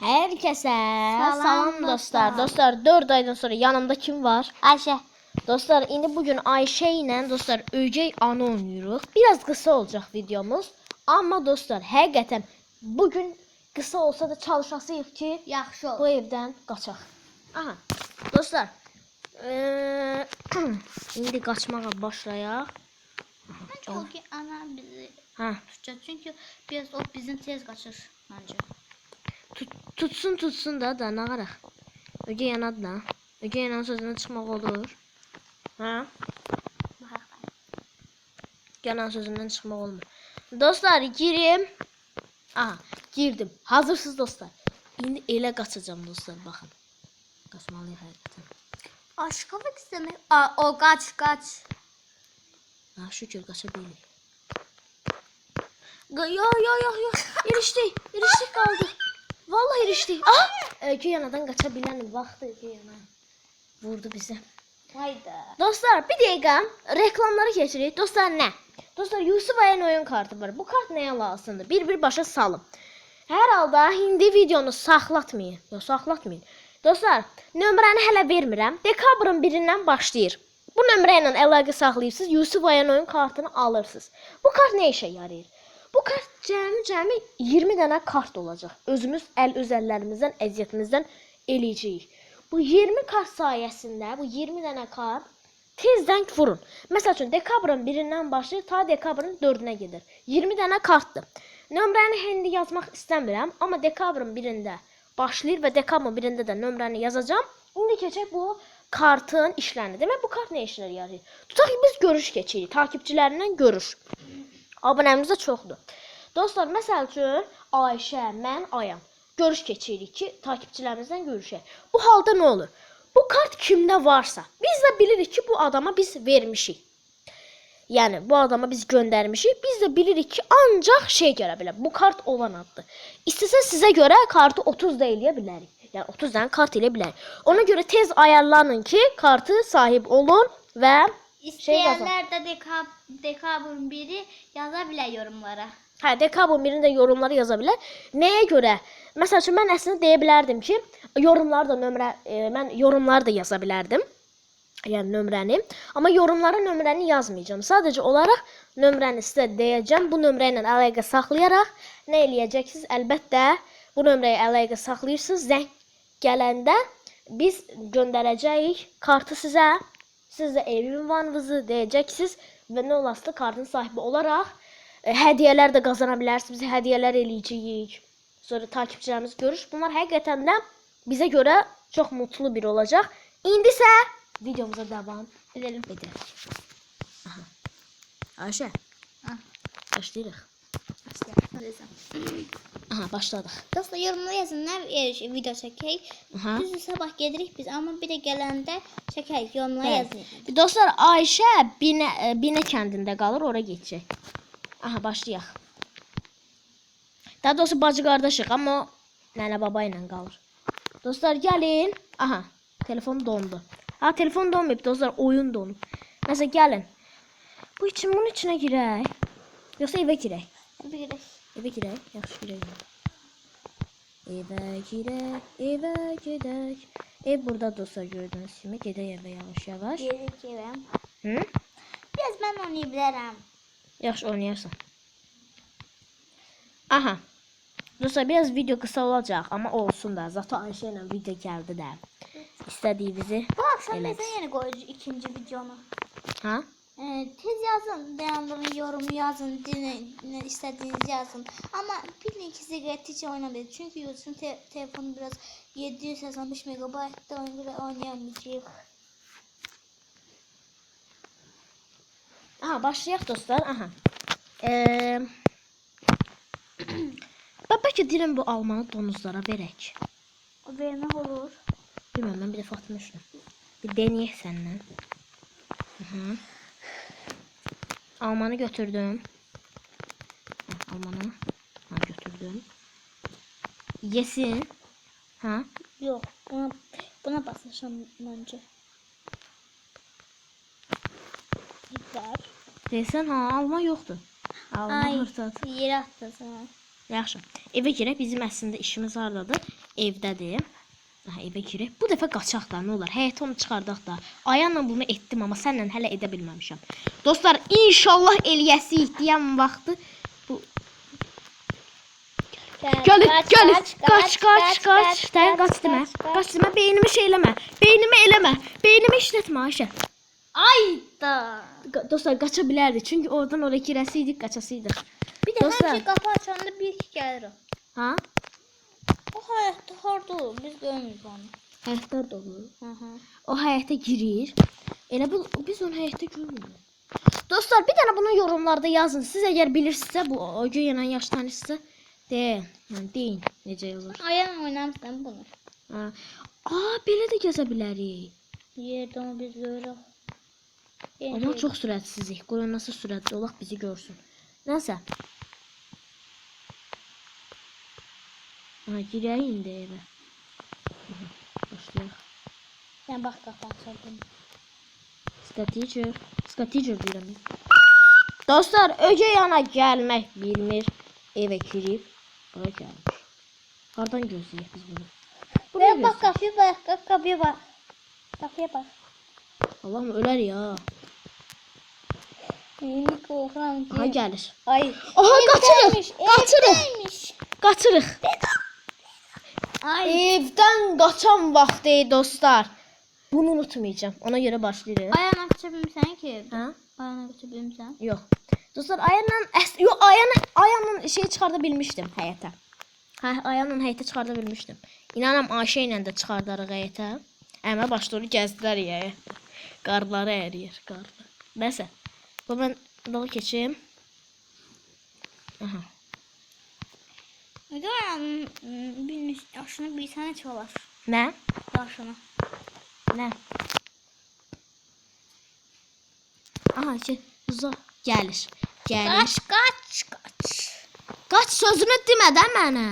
Herkese salam, Salam dostlar. dostlar. Dostlar 4 aydan sonra yanımda kim var? Ayşe. Dostlar indi bugün Ayşe ile dostlar ögey anı oynuyoruz. Biraz kısa olacak videomuz. Ama dostlar həqiqətən bugün kısa olsa da çalışasıyıq ki Yaxşı bu evdən qaçaq. Aha. Dostlar. Eee indi qaçmağa başlayaq. Bence o ki ana bizi Ha, tutacak. Çünkü biraz o bizim tez kaçır bence. Tut, tutsun tutsun da da nağaraq. Ögey yanadı da. Ögey yanan sözündən çıxmaq olur. Ha? Yanan sözündən çıxmaq olmur. Dostlar girim. Aha, girdim. Hazırsınız dostlar. İndi elə qaçacağam dostlar, baxın. Qaçmalıyıq həqiqətən. Aşkılık istemek. Aa, o kaç kaç. Ha, şükür qaça bilirik. Yo yo yo yo. Erişdik. Erişdik qaldı. Vallahi erişdik. Ah! Öykü yanadan qaça bilən vaxtı öykü yana. Vurdu bizi. Hayda. Dostlar bir dəqiqə reklamları keçirik. Dostlar nə? Dostlar Yusuf Ayan oyun kartı var. Bu kart nəyə lazımdır? Bir-bir başa salın. Hər halda indi videonu saxlatmayın. Yox, saxlatmayın. Dostlar, nömrəni hələ vermirəm. Dekabrın 1-dən başlayır. Bu nömrə ilə əlaqə saxlayırsınız, Yusuf Ayan oyun kartını alırsınız. Bu kart nə işə yarayır? Bu kart cəmi cəmi 20 dənə kart olacaq. Özümüz əl öz əllərimizdən, əziyyətimizdən eləyəcəyik. Bu 20 kart sayəsində bu 20 dənə kart tezdən vurun. Məsəl üçün dekabrın 1-dən başlayır ta dekabrın 4-ünə gedir. 20 dənə kartdır. Nömrəni indi yazmaq istəmirəm, amma dekabrın 1-də başlayır və dekabrın 1-də də nömrəni yazacağam. İndi keçək bu kartın işlərini. Demək bu kart nə işlər yarayır? Tutaq ki biz görüş keçirik, takipçilərindən görüş. Abunəmiz də çoxdur. Dostlar, məsəl üçün Ayşə, mən Ayam görüş keçirik ki, takipçilərimizdən görüşək. Bu halda nə olur? Bu kart kimdə varsa, biz də bilirik ki, bu adama biz vermişik. Yəni bu adama biz göndərmişik. Biz də bilirik ki, ancaq şey görə bilər. Bu kart olan addır. İstəsə sizə görə kartı 30 da eləyə bilərik. Yəni 30 dənə kart elə bilərik. Ona görə tez ayarlanın ki, kartı sahib olun və İsteyenler de dekab dekabrın biri yazabilir yorumlara. Hə, dekabrın birində yorumları yaza bilər. Nəyə görə? Məsəl üçün mən əslində deyə bilərdim ki, yorumları da nömrə e, mən yorumları da yaza bilərdim. Yəni nömrəni. Amma yorumlara nömrəni yazmayacağam. Sadəcə olaraq nömrəni sizə deyəcəm. Bu nömrə ilə əlaqə saxlayaraq nə eləyəcəksiniz? Əlbəttə bu nömrəyə əlaqə saxlayırsınız. Zəng gələndə biz göndərəcəyik kartı sizə. Siz də ev ünvanınızı deyəcəksiniz və nə olası kartın sahibi olaraq e, qazana bilərsiniz. Biz hədiyyələr eləyəcəyik. Sonra takipçilərimiz görüş. Bunlar həqiqətən də bizə görə çox mutlu bir olacaq. İndi isə videomuza davam Edelim. edək. Aha. Ayşə, Ah, başlayırıq. Aha, başladıq. Dostlar yorumlara yazın ne e, video çekeyim. Aha. Biz sabah gelirik biz ama bir de gelende çekeyim yorumlara Bəli. yazın. Dostlar, Ayşə Binə e, Binə kəndində qalır, ora getəcək. Aha, başlayaq. Daha doğrusu bacı qardaşıq, amma nənə baba ilə qalır. Dostlar, gəlin. Aha, telefon dondu. Ha, telefon donmayıb, dostlar, oyun donub. Nəsə gəlin. Bu için bunun içinə girək. Yoxsa evə girək? Bir de Evə girək. Yaxşı girək. Evə girək, evə gedək. Ev burada dostlar gördüyünüz kimi gedək evə yavaş-yavaş. geri gireyim. Hı? Biraz ben oynayabilirim. Yaxşı oynayarsan. Aha. Dostlar biraz video kısa olacaq, amma olsun da. Zato Ayşə ilə video gəldi də. İstədiyinizi. Bu Evet. mesela yeni koyacağım ikinci videonu. Ha? Ee, tez yazın, beğendiğiniz yorumu yazın, dinle, ne istediğiniz yazın. Ama bilin ki sigaret hiç oynamayın. Çünkü Yusuf'un te telefonu biraz 785 megabaytta oyun oynayamayacak. Aha, başlayaq dostlar. Aha. Eee bəlkə deyirəm bu almanı donuzlara verək. O vermək olur. Bilmirəm, mən bir dəfə atmışdım. Bir denəyək səndən. Hı. Almanı götürdüm. Almanı ha, götürdüm. Yesin. Ha? Yok, buna, buna basacağım önce. Ver. Desən ha, alma yoxdur. Alma Ay, hırtat. yere attı sana. Yaxşı. Evə girək. Bizim əslində işimiz hardadır? Evdədir. Aha, evə girək. Bu dəfə qaçaq da, nə olar? Həyətə onu çıxardaq da. Ayanla bunu etdim, amma sənlə hələ edə bilməmişəm. Dostlar, inşallah eləyəsik deyən vaxtı bu Gəl, gəl. Qaç, qaç, qaç. Sən qaç demə. Qaç demə, beynimi şey eləmə. Beynimi eləmə. Beynimi işlətmə Ayşə. Ay da. Qa- Dostlar qaça bilərdi. Çünki oradan oraya girəsiydik, qaçasıydıq. Bir Dostlar. həmişə qapı açanda bir iki gəlir o. Ha? O həyatda harda olur? Biz görmürük onu. Həyətdə də olur. Hı hı. O həyətə girir. Elə bu biz onu həyətdə görmürük. Dostlar, bir dənə bunu yorumlarda yazın. Siz əgər bilirsinizsə, bu o ilə yaş tanışsa, deyin. Yəni deyin necə olur. Ayağın oynamısan bunu. Ha. Aa, belə də gəzə bilərik. Yerdə onu biz görürük. Amma çox sürətsizlik. Qoy o nasıl sürətli olaq bizi görsün. Nəsə. Ha, evə. Aha, Başlayaq. Sən bax qapı açıldı. Strateger. Strateger deyirəm. Dostlar, ögey ana gəlmək bilmir. Evə girib. Bura gəlmiş. Hardan gözləyək biz bunu? Buraya gözləyək. qapıya bax, qap- qapıya bax. Qapıya bax. Allahım ölər ya. Qorxuram ki. Aha gəlir. Ay. Aha qaçırıq. Evdəymiş, Qaçırıq. Ay. Evdən qaçan vaxtı ey dostlar. Bunu unutmayacağım. Ona görə başlayırıq. Ayağını aça bilmirsən ki? Ha? Ayağını aça bilmirsən? Yox. Dostlar Ayanla əs yox Ayanla Ayanla şey çıxarda bilmişdim həyətə. Hə, Ayanla həyətə çıxarda bilmişdim. İnanam Ayşə ilə də çıxardarıq həyətə. Əmə başları gəzdilər ya. Qarları əriyir, qarlar. Nəsə. Bu mən dala keçim. Aha. Ayağının bir yaşını bir sənə çalar. Nə? Yaşını. Nə? Aha, şey, uza gəlir. Gəlir. Qaç, qaç, qaç. Qaç sözünü demə də mənə.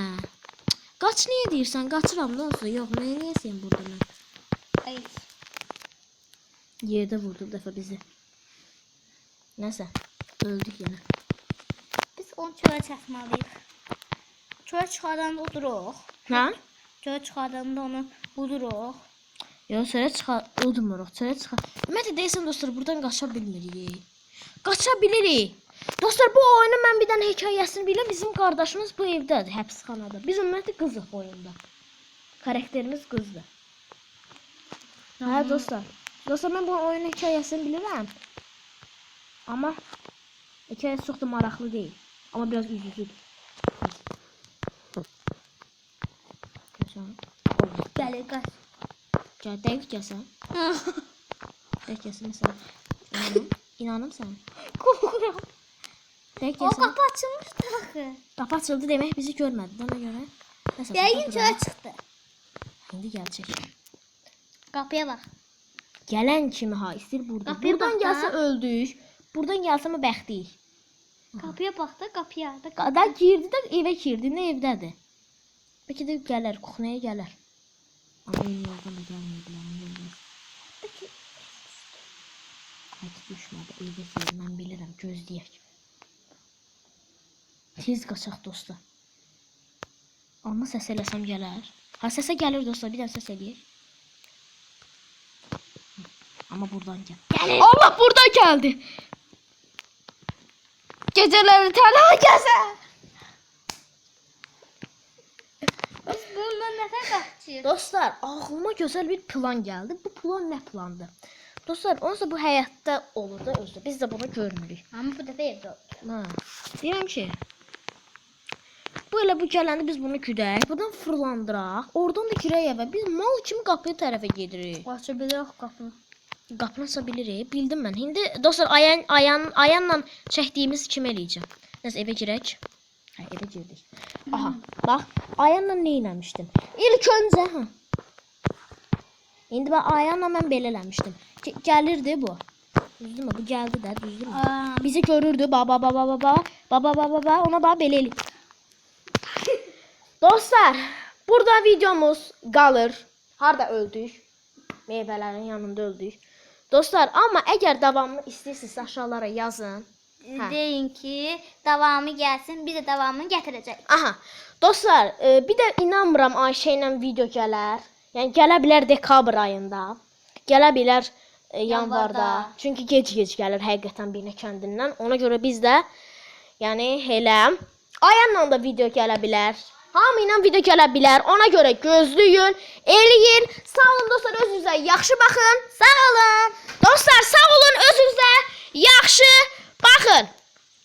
Qaç niyə deyirsən? Qaçıram da olsa. Yox, mən niyəsən burada mən? Ay. Yerdə vurdu bir dəfə bizi. Nəsə, öldük yenə. Biz onu çölə çəkməliyik. Çölə çıxardanda oduruq. Hə? Çölə çıxardanda onu buduruq. Yox, çörə çıxa, udmuruq, çörə çıxa. Ümumiyyətlə dostlar, buradan qaça bilmirik. Qaça bilirik. Dostlar, bu oyunun mən bir dənə hekayəsini bilirəm. Bizim qardaşımız bu evdədir, həbsxanada. Biz ümumiyyətlə qızıq oyunda. Karakterimiz qızdır. Hə, dostlar. Dostlar, mən bu oyunun hekayəsini bilirəm. Amma hekayəsi çox da maraqlı deyil. Amma biraz üzücüdür. Geçən. Gəlir, qaç. Gəl, dəqiq gəlsən. Dəqiq gəlsən məsələn. İnanım, inanım sən. Qorxuram. Dəqiq O gəlsən. qapı açılmışdı axı. Qapı açıldı demək bizi görmədi. Ona. Yəqin burada çölə duraq. çıxdı. İndi gələcək. Qapıya bax. Gələn kimi ha, istir burada. Qapıya Buradan da. gəlsə öldük. Buradan gəlsə mə bəxtiyik. Qapıya bax da, qapıya. Da girdi də evə girdi, nə evdədir? Bəlkə də gələr, kuxnaya gələr. Eyni yoldan da nə bilmez. Bəlkə Hadi düşmədi. Evə girdi, mən bilirəm. Gözləyək. Tez qaçaq dostlar. Amma səs eləsəm gələr. Ha səsə gəlir dostlar. Bir dənə səs eləyək. Amma buradan gəl. gəlir. Allah burada gəldi. Gecələri tənha gəzər. Biz nəfər qaçır? Dostlar, ağlıma gözəl bir plan gəldi. Bu plan nə plandır? Dostlar, onsuz bu həyatda olur da özü. Biz də bunu görmürük. Amma bu dəfə evdə olur. Ha. Deyirəm ki, elə bu gələndə biz bunu güdək, buradan fırlandıraq, oradan da girək evə. Biz mal kimi qapıya tərəfə gedirik. Qaça bilirik qapını. Qapını aça bilirik. Bildim mən. İndi dostlar ayan ayan ayanla çəkdiyimiz kimi eləyəcəm. Nəsə evə girək. Evə girdik. Aha, bax, ayanla nə eləmişdim? İlk öncə, hə. İndi bax ayanla mən belə eləmişdim. Ge- Gəlirdi bu. Düzdürmü? Bu gəldi də, düzdürmü? Aa, Bizi görürdü. Ba ba ba ba ba ba. Ba ba ba ba ba. Ona belə eləyir. Dostlar, burada videomuz qalır. Harda öldük? Meyvələrin yanında öldük. Dostlar, amma əgər davamını istəyirsinizsə aşağılara yazın. Hə. deyin ki, davamı gəlsin. Biz də davamını gətirəcəyik. Aha. Dostlar, e, bir də inanmıram Ayşə ilə video gələr. Yəni gələ bilər dekabr ayında. Gələ bilər e, yanvarda. Yanvarda. Çünki gec-gec gəlir həqiqətən Binə kəndindən. Ona görə biz də yəni elə Ayanla da video gələ bilər. Hamı ilə video gələ bilər. Ona görə gözləyin, eləyin. Sağ olun dostlar, özünüzə yaxşı baxın. Sağ olun. Dostlar Bakın.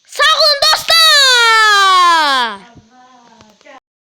Sağ olun dostlar.